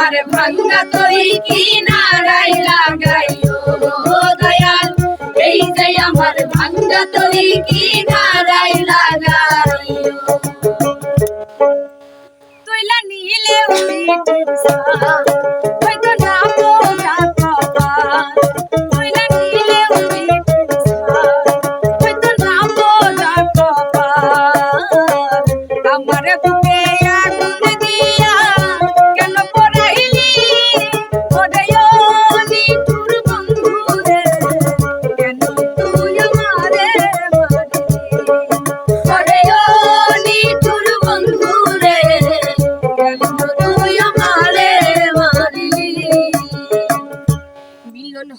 আমার ভাঙ্গা তুই কি নারাই লাগাইও দয়াল। এই যে আমার ভাঙ্গা তুই কি নারাই লাগাইও। তুইলা নীলে উড়ি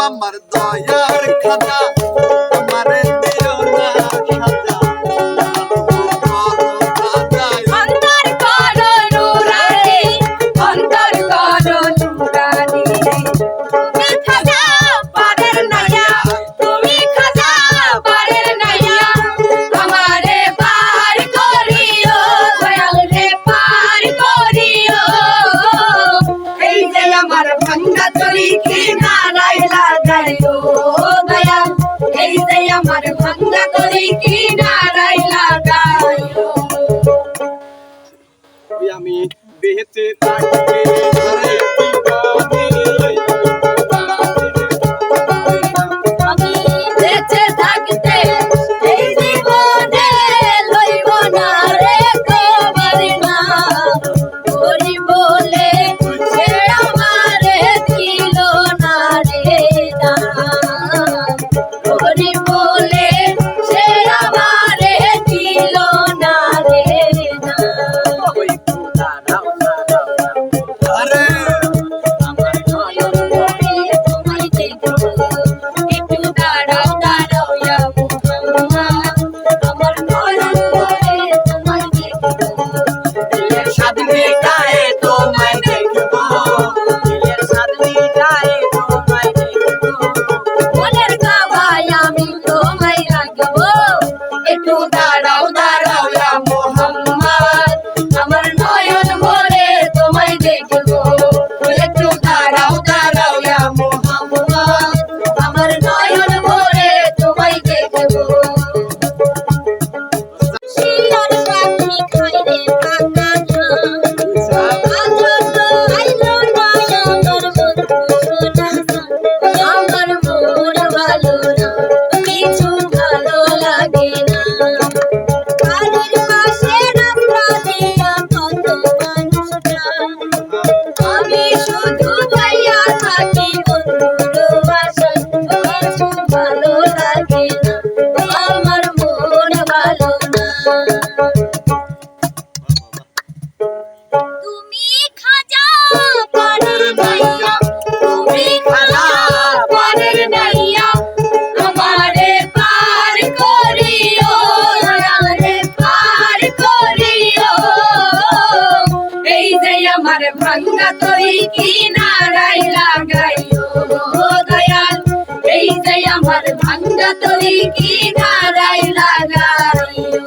আমার দয়ার খাতা। ভাঙ্গা তরি কিনারাই লাগাইও দয়াল। এই যে আমার ভাঙ্গা তরি কিনারাই লাগাইও।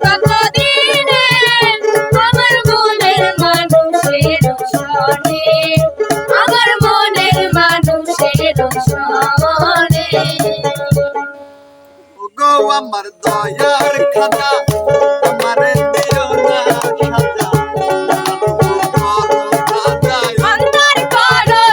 আমার দয়ার খাজা আমার দিও না সাজা। অন্তর করো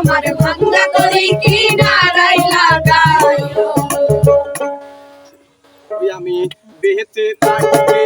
আমার ভাঙ্গা তরি কিনারায় লাগাইও। ওই আমি বেহেতে থাকতে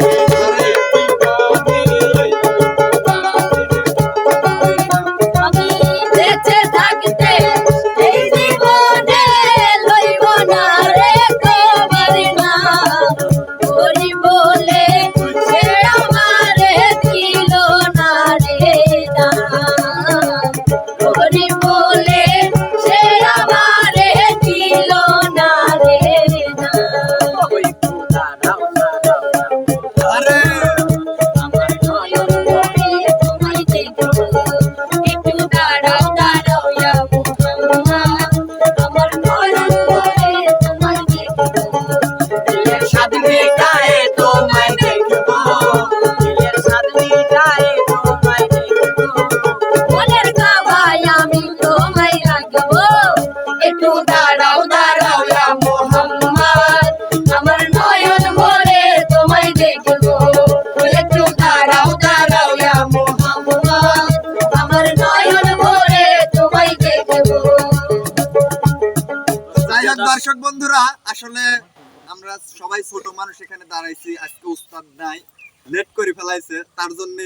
যাই দর্শক বন্ধুরা আসলে আমরা সবাই ছোট মানুষ এখানে দাঁড়াইছি। আজকে উস্তাদ নাই লেট করে ফেলাইছে। তার জন্য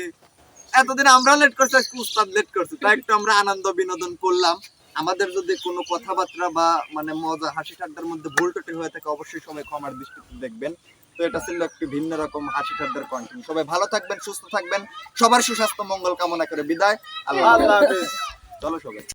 এতদিন আমরা লেট করছি আজকে উস্তাদ লেট করছে। তাই একটু আমরা আনন্দ বিনোদন করলাম। আমাদের যদি কোনো কথাবার্তা বা মানে মজা হাসি ঠাট্টার মধ্যে ভুল টুটি হয়ে থাকে অবশ্যই সবাই ক্ষমার দৃষ্টিতে দেখবেন। তো এটা ছিল একটি ভিন্ন রকম হাসি ঠাট্টার কন্টেন্ট সবাই ভালো থাকবেন সুস্থ থাকবেন। সবার সুস্বাস্থ্য মঙ্গল কামনা করে বিদায়। আল্লাহ হাফেজ। চলো সবাই।